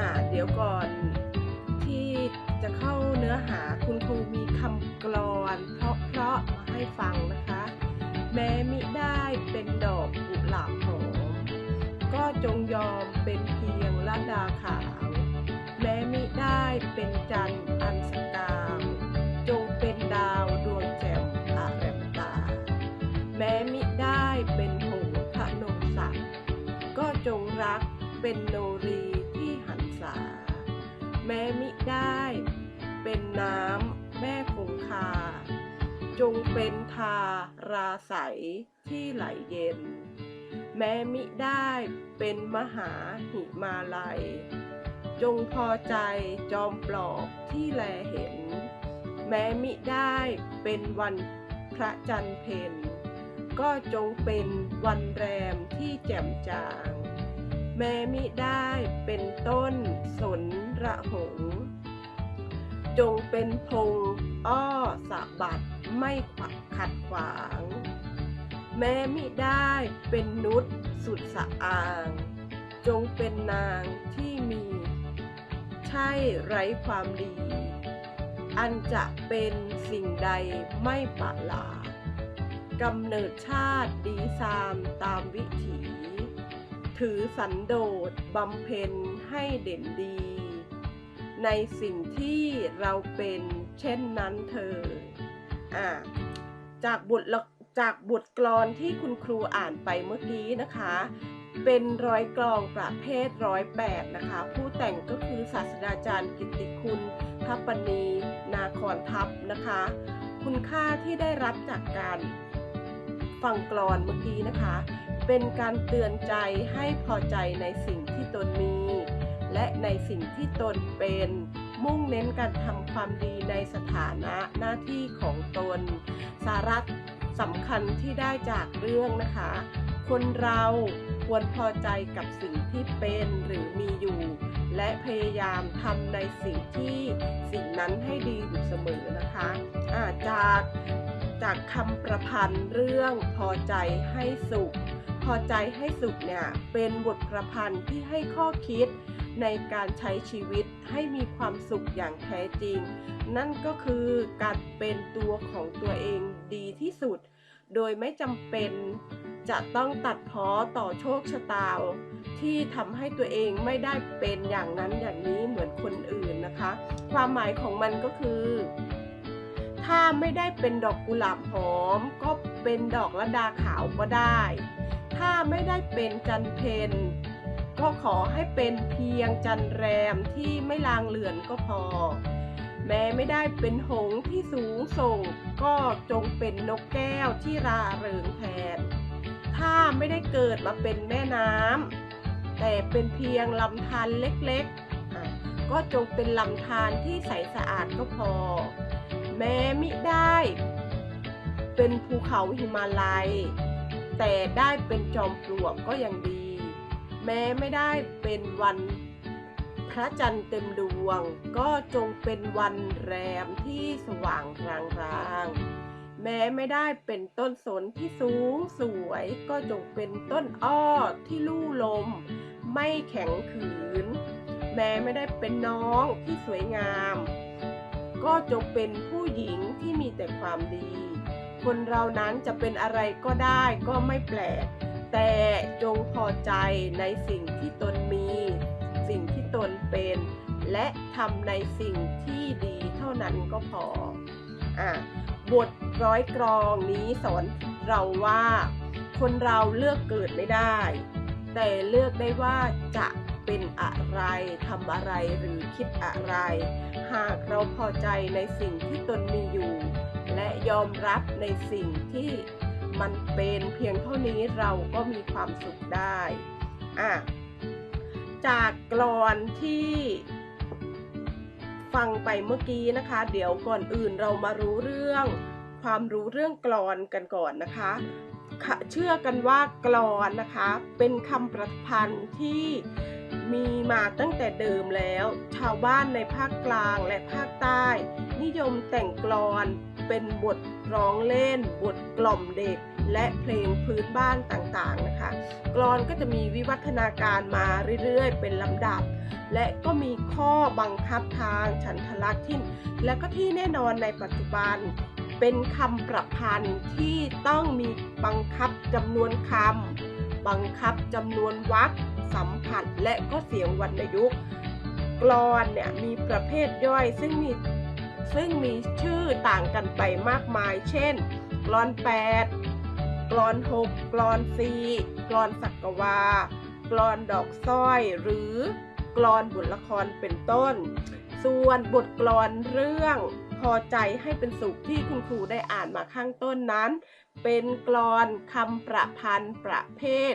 อ่าเดี๋ยวก่อนที่จะเข้าเนื้อหาคุณครูมีคำกลอนเพราะๆมาให้ฟังนะคะ แม้มิได้เป็นดอกกุหลาบหอมก็จงยอมเป็นเพียงละดาขาว แม้มิได้เป็นจันทร์อันสกาวจงเป็นดาวดวงแจ่มอาแรมตา แม้มิได้เป็นหงพระนงศักก็จงรักเป็นโนรี แม้มิได้ เป็นน้ำแม่คงคา จงเป็นทาราใสที่ไหลเย็น แม้มิได้เป็นมหาหิมาลัย จงพอใจจอมปลอกที่แลเห็น แม้มิได้เป็นวันพระจันทร์เพ็ญก็จงเป็นวันแรมที่แจ่มจาง แม้มิได้เป็นต้นสน ระหง จงเป็นพงอ้อสะบัดไม่ขัดขัดขวาง แม้มิได้เป็นนุษสุดสะอาง จงเป็นนางที่มี ใช่ไร้ความดี อันจะเป็นสิ่งใดไม่ปะหลากำเนิดชาติดีซามตามวิถี ถือสันโดษบำเพ็ญให้เด่นดี ในสิ่งที่เราเป็นเช่นนั้นเธออ่าจากบทจากบทกลอนที่คุณครูอ่านไปเมื่อกี้นะคะ เป็นร้อยกลองประเภทร้อยแปดนะคะ ผู้แต่งก็คือศาสตราจารย์กิติคุณทัปปณีนาคอนทัพนะคะ คุณค่าที่ได้รับจากการฟังกลอนเมื่อกี้นะคะ เป็นการเตือนใจให้พอใจในสิ่งที่ตนมี และในสิ่งที่ตนเป็น มุ่งเน้นการทำความดีในสถานะหน้าที่ของตน สาระสำคัญที่ได้จากเรื่องนะคะ คนเราควรพอใจกับสิ่งที่เป็นหรือมีอยู่ และพยายามทำในสิ่งที่สิ่งนั้นให้ดีอยู่เสมอนะคะอาจากจากคำประพันธ์เรื่องพอใจให้สุข พอใจให้สุขเนี่ยเป็นบทประพันธ์ที่ให้ข้อคิด ในการใช้ชีวิตให้มีความสุขอย่างแท้จริง นั่นก็คือการเป็นตัวของตัวเองดีที่สุด โดยไม่จำเป็นจะต้องตัดพ้อต่อโชคชะตาที่ทำให้ตัวเองไม่ได้เป็นอย่างนั้นอย่างนี้เหมือนคนอื่นนะคะ ความหมายของมันก็คือ ถ้าไม่ได้เป็นดอกกุหลาบหอม ก็เป็นดอกละดาขาวก็ได้ ถ้าไม่ได้เป็นจันเพน ก็ขอให้เป็นเพียงจันแรมที่ไม่ลางเลือนก็พอ แม้ไม่ได้เป็นหงส์ที่สูงส่ง ก็จงเป็นนกแก้วที่ราเริงแทน ถ้าไม่ได้เกิดมาเป็นแม่น้ำแต่เป็นเพียงลำธารเล็กๆ ก็จงเป็นลำธารที่ใสสะอาดก็พอ แม้มิได้เป็นภูเขาหิมาลัย แต่ได้เป็นจอมปลวกก็ยังดี แม้ไม่ได้เป็นวันพระจันทร์เต็มดวง ก็จงเป็นวันแรมที่สว่างรางๆแม้ไม่ได้เป็นต้นสนที่สูงสวย ก็จงเป็นต้นอ้อที่ลู่ลม ไม่แข็งขืน แม้ไม่ได้เป็นน้องที่สวยงาม ก็จงเป็นผู้หญิงที่มีแต่ความดี คนเรานั้นจะเป็นอะไรก็ได้ก็ไม่แปลก แต่จงพอใจในสิ่งที่ตนมี สิ่งที่ตนเป็น และทำในสิ่งที่ดีเท่านั้นก็พออะบทร้อยกรองนี้สอนเราว่า คนเราเลือกเกิดไม่ได้ แต่เลือกได้ว่าจะเป็นอะไรทำอะไรหรือคิดอะไร หากเราพอใจในสิ่งที่ตนมีอยู่ และยอมรับในสิ่งที่ มันเป็นเพียงเท่านี้เราก็มีความสุขได้อะจากกลอนที่ฟังไปเมื่อกี้นะคะ เดี๋ยวก่อนอื่นเรามารู้เรื่อง ความรู้เรื่องกลอนกันก่อนนะคะค่ะเชื่อกันว่ากลอนนะคะ เป็นคำประพันธ์ที่มีมาตั้งแต่เดิมแล้ว ชาวบ้านในภาคกลางและภาคใต้ นิยมแต่งกลอน เป็นบทร้องเล่น บทกล่อมเด็ก และเพลงพื้นบ้านต่างๆนะคะกลอนก็จะมีวิวัฒนาการมาเรื่อยๆ เป็นลำดับ และก็มีข้อบังคับทางฉันทลักษณ์ที่และก็ที่แน่นอนในปัจจุบันเป็นคำประพันธ์ที่ต้องมีบังคับจำนวนคำบังคับจำนวนวรรคสัมผัสและก็เสียงวรรณยุกต์กลอนเนี่ยมีประเภทย่อยซึ่งมี ซึ่งมีชื่อต่างกันไปมากมาย เช่นกลอน 8กลอน 6กลอน 4กลอนสักกวากลอนดอกสร้อย หรือกลอนบทละครเป็นต้น ส่วนบทกลอนเรื่องพอใจให้เป็นสุขที่คุณครูได้อ่านมาข้างต้นนั้น เป็นกลอนคำประพันธ์ประเภท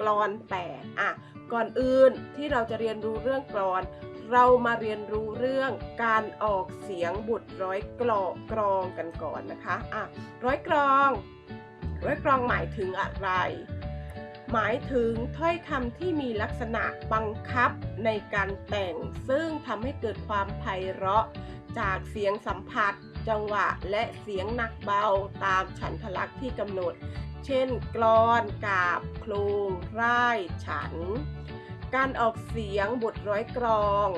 กลอนแปดอะ ก่อนอื่นที่เราจะเรียนรู้เรื่องกลอน เรามาเรียนรู้เรื่องการออกเสียงบุตรร้อยกลอกรองกันก่อนนะคะอะร้อยกรอง ร้อยกรองหมายถึงอะไร หมายถึงถ้อยคำที่มีลักษณะบังคับในการแต่ง ซึ่งทำให้เกิดความไพเราะจากเสียงสัมผัส จังหวะและเสียงหนักเบาตามฉันทลักษณ์ที่กำหนด เช่นกลอนกาบโครงร่ายฉัน การออกเสียงบทร้อยกรอง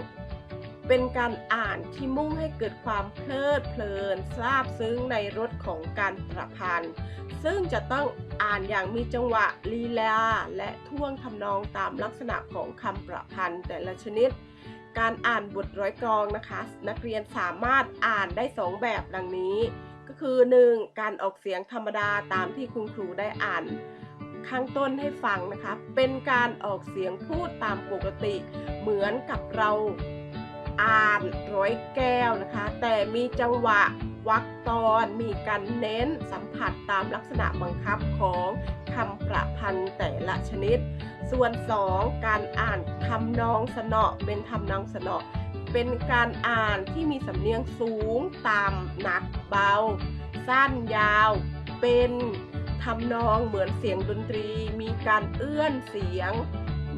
เป็นการอ่านที่มุ่งให้เกิดความเพลิดเพลินซาบซึ้งในรสของการประพันธ์ ซึ่งจะต้องอ่านอย่างมีจังหวะลีลาและท่วงทำนองตามลักษณะของคำประพันธ์แต่ละชนิด การอ่านบทร้อยกรองนะคะ นักเรียนสามารถอ่านได้สองแบบดังนี้ ก็คือ 1. การออกเสียงธรรมดาตามที่คุณครูได้อ่าน ข้างต้นให้ฟังนะคะ เป็นการออกเสียงพูดตามปกติ เหมือนกับเราอ่านร้อยแก้วนะคะ แต่มีจังหวะ วรรคตอนมีการเน้นสัมผัสตามลักษณะบังคับของคำประพันธ์แต่ละชนิด ส่วน 2 การอ่านทำนองสนอเป็นทำนองสนอเป็นการอ่านที่มีสำเนียงสูงต่ำหนักเบา สั้นยาว เป็นทำนองเหมือนเสียงดนตรี มีการเอื้อนเสียง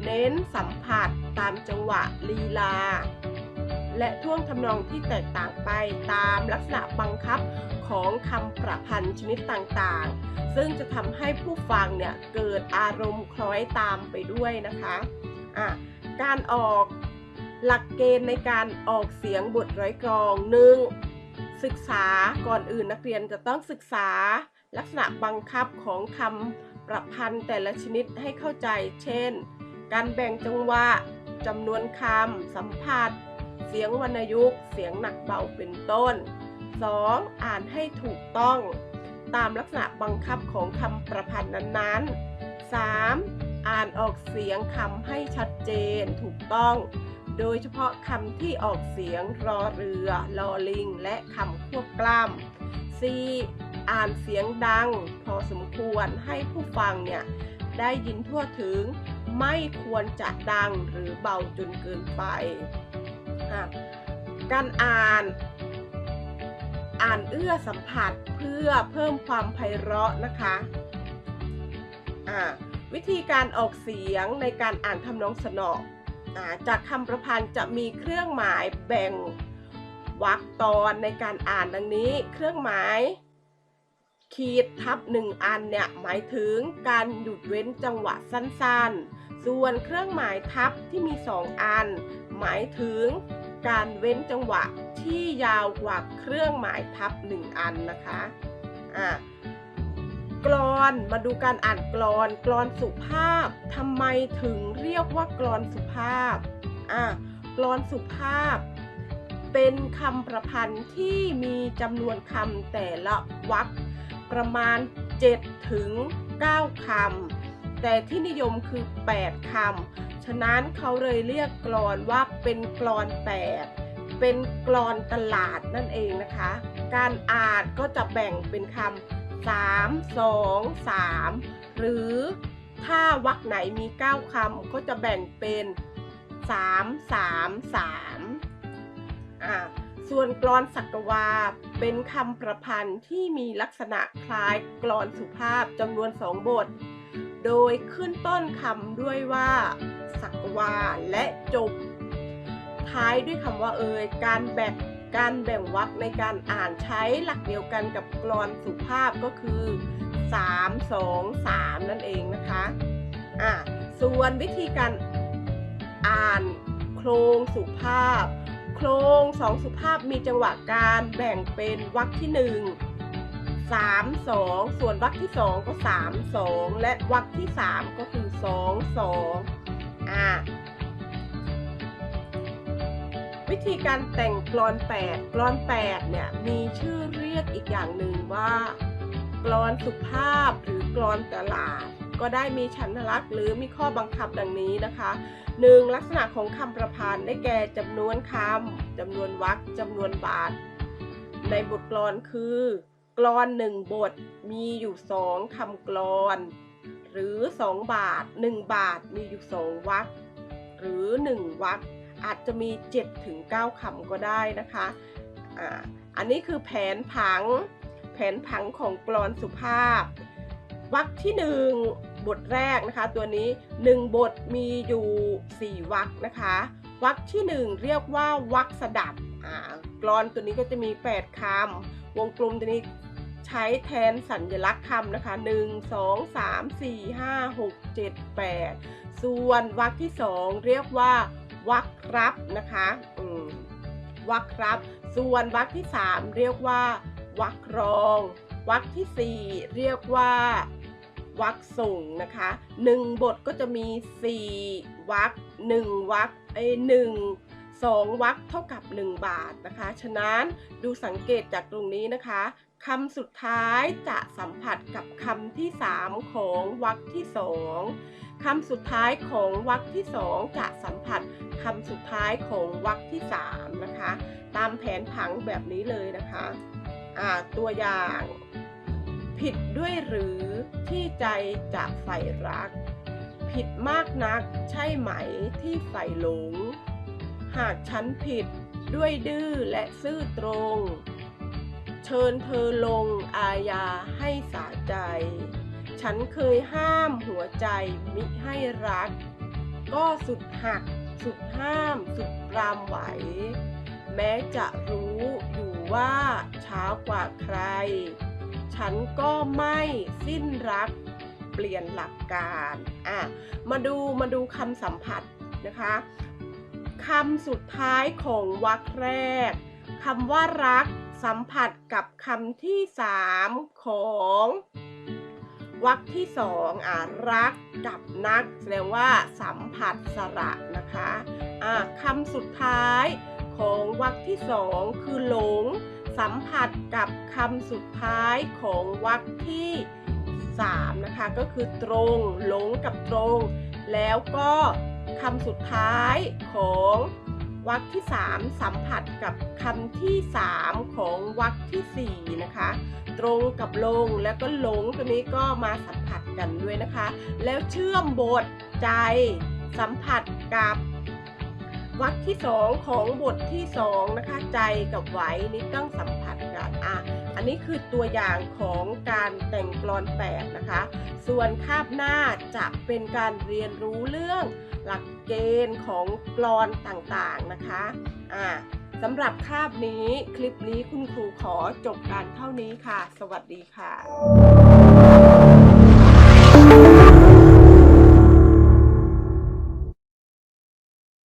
เน้นสัมผัสตามจังหวะลีลา และท่วงทำนองที่แตกต่างไปตามลักษณะบังคับของคำประพันธ์ชนิดต่างๆ ซึ่งจะทำให้ผู้ฟังเนี่ยเกิดอารมณ์คล้อยตามไปด้วยนะคะะการออกหลักเกณฑ์ในการออกเสียงบทร้อยกรองหนึ่งศึกษาก่อนอื่นนักเรียนจะต้องศึกษาลักษณะบังคับของคำประพันธ์แต่ละชนิดให้เข้าใจ เช่น การแบ่งจังหวะจำนวนคำสัมผัส เสียงวรรณยุกต์ เสียงหนักเบาเป็นต้น 2. อ่านให้ถูกต้อง ตามลักษณะบังคับของคำประพันธ์นั้นๆ 3. อ่านออกเสียงคำให้ชัดเจนถูกต้อง โดยเฉพาะคำที่ออกเสียงรอเรือ ลอลิง และคำควบกล้ำ 4. อ่านเสียงดัง พอสมควรให้ผู้ฟังเนี่ยได้ยินทั่วถึงไม่ควรจะดังหรือเบาจนเกินไป การอ่านอ่านเอื้อสัมผัสเพื่อเพิ่มความไพเราะนะคะะวิธีการออกเสียงในการอ่านทำนองสนอจากคำประพันธ์จะมีเครื่องหมายแบ่งวรรคตอนในการอ่านดังนี้ เครื่องหมายขีดทับหนึ่งอันเนี่ยหมายถึงการหยุดเว้นจังหวะสั้นๆ ส่วนเครื่องหมายทับที่มีสองอัน หมายถึง การเว้นจังหวะที่ยาวกว่าเครื่องหมายทับหนึ่งอันนะคะอ่ากรอนมาดูการอ่านกรอนกรอนสุภาพทำไมถึงเรียกว่ากรอนสุภาพอ่ากรอนสุภาพ เป็นคำประพันธ์ที่มีจำนวนคำแต่ละวรรคประมาณ 7 ถึง 9 คำ แต่ที่นิยมคือ 8 คำะนั้นเขาเลยเรียกกรอนว่าเป็นกรอน8เป็นกรอนตลาดนั่นเองนะคะ การอ่านก็จะแบ่งเป็นคำ3 2 3หรือถ้าวรรคไหนมี 9คำก็จะแบ่งเป็น 3 3 3อ่าส่วนกลอนสักวาเป็นคำประพันธ์ที่มีลักษณะคล้ายกลอนสุภาพจำนวนสองบท โดยขึ้นต้นคำด้วยว่า สักวาและจบ ท้ายด้วยคำว่าเอยการแบ่งการแบ่งวรรคในการอ่านใช้หลักเดียวกันกับกลอนสุภาพก็คือ 3 2 3 นั่นเองนะคะอะส่วนวิธีการอ่านโครงสุภาพ โครงสองสุภาพมีจังหวะการแบ่งเป็นวรรคที่ 1 3 2 ส่วนวรรคที่ 2 ก็ 3 2 และวรรคที่ 3 ก็คือ 2 2 วิธีการแต่งกลอน8กลอน8เนี่ยมีชื่อเรียกอีกอย่างหนึ่งว่ากลอนสุภาพหรือกลอนตลาด ก็ได้มีฉันทลักษณ์หรือมีข้อบังคับดังนี้นะคะ 1. ลักษณะของคำประพันธ์ได้แก่จำนวนคำจำนวนวรรคจำนวนบาท ในบทกลอนคือกลอนหนึ่งบทมีอยู่สองคำกลอน หรือ 2 บาท 1 บาทมีอยู่ 2วรรคหรือ 1วรรคอาจจะมี7ถึง9คำก็ได้นะคะอ่าอันนี้คือแผนผัง แผนผังของกลอนสุภาพวรรคที่ 1 บทแรกนะคะ ตัวนี้ 1 บทมีอยู่ 4วรรคนะคะวรรคที่ 1 เรียกว่าวรรคสดับกลอนตัวนี้ก็จะมี 8คำวงกลมตัวนี้ ใช้แทนสัญลักษณ์คำนะคะ 1 2 3 4 5 6 7 8 ส่วนวรรคที่ 2 เรียกว่า วรรครับนะคะอืมวรรครับ ส่วนวรรคที่ 3 เรียกว่าวรรครองวรรคที่ 4 เรียกว่าวรรคส่งนะคะหนึ่งบทก็จะมี 4วรรคหนึ่งวรรคเอ้ยหนึ่งสองวรรคเท่ากับ 1 บาทนะคะ ฉะนั้นดูสังเกตจากตรงนี้นะคะ คำสุดท้ายจะสัมผัสกับคำที่ 3 ของวรรคที่2คำสุดท้ายของวรรคที่2จะสัมผัสคำสุดท้ายของวรรคที่3นะคะ ตามแผนผังแบบนี้เลยนะคะตัวอย่าง ผิดด้วยหรือที่ใจจะใฝ่รัก ผิดมากนักใช่ไหมที่ใฝ่หลง หากฉันผิดด้วยดื้อและซื่อตรง เชิญเธอลงอาญาให้สาใจ ฉันเคยห้ามหัวใจมิให้รัก ก็สุดหัก สุดห้าม สุดปรามไหว แม้จะรู้อยู่ว่าช้ากว่าใคร ฉันก็ไม่สิ้นรักเปลี่ยนหลักการอะมาดูมาดูคำสัมผัสนะคะคำสุดท้ายของวรรคแรกคำว่ารัก สัมผัสกับคำที่สามของวรรคที่สองอะรักกับนัก แสดงว่าสัมผัสสระนะคะอะคำสุดท้ายของวรรคที่สองคือหลง สัมผัสกับคำสุดท้ายของวรรคที่3นะคะก็คือตรงหลงกับตรง แล้วก็คำสุดท้ายของ วรรคที่ 3 สัมผัสกับคำที่ 3 ของวรรคทีสี่ 4 นะคะ ตรงกับลงแล้วก็หลงตัวนี้ก็มาสัมผัสกันด้วยนะคะ แล้วเชื่อมบทใจสัมผัสกับวรรคที่ 2 ของบทที่ 2 นะคะ ใจกับไหวนี่ต้องสัมผัสกันอะ อันนี้คือตัวอย่างของการแต่งกลอนแปดนะคะ ส่วนคาบหน้าจะเป็นการเรียนรู้เรื่องหลักเกณฑ์ของกลอนต่างๆนะคะอะสำหรับคาบนี้คลิปนี้คุณครูขอจบการเท่านี้ค่ะ สวัสดีค่ะ